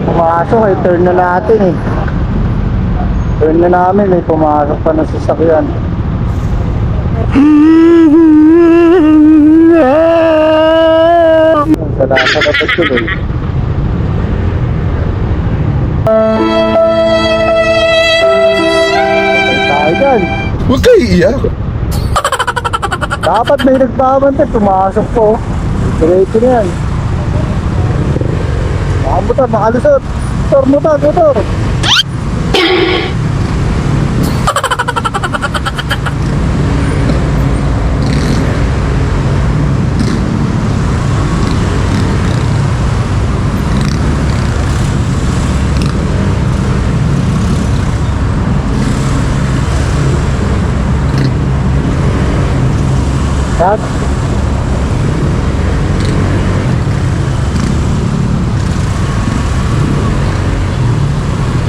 pumasok eh. Turn na natin eh. Turn na namin may pumasok pa ng sasakyan. Sa lasa na pagtuloy. Patay tayo dyan. Huwag kayo iiyak. Dapat may nagbabantay, pumasok po. Diretso na yan. Mga motor, makalusot. Motor, motor, motor. Cut.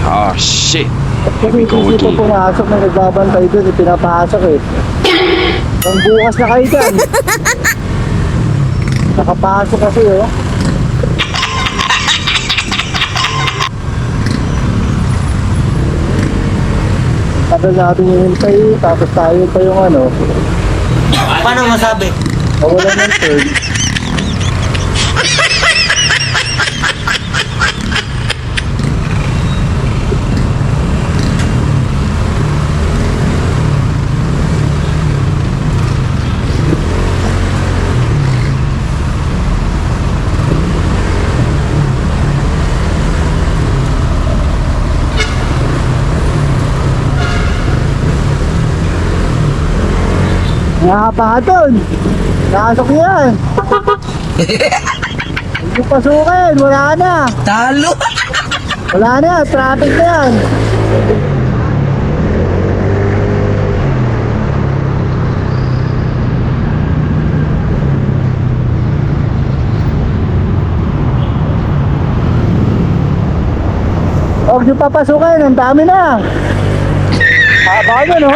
Oh shit. Kasi go hindi po again. pumasok na nagbabantay doon, pinapasok eh. Nang bukas na kayo dyan. Nakapasok kasi oh. Tagal natin hinintay, tapos tayo pa yung ano, Paano masabi? nawala ng turn. Nakapatol! Nakasok yan! Hindi pasukin, wala na! Talo! Wala na, traffic na yan! Huwag niyo papasukin, ang dami na! Haba nyo, no?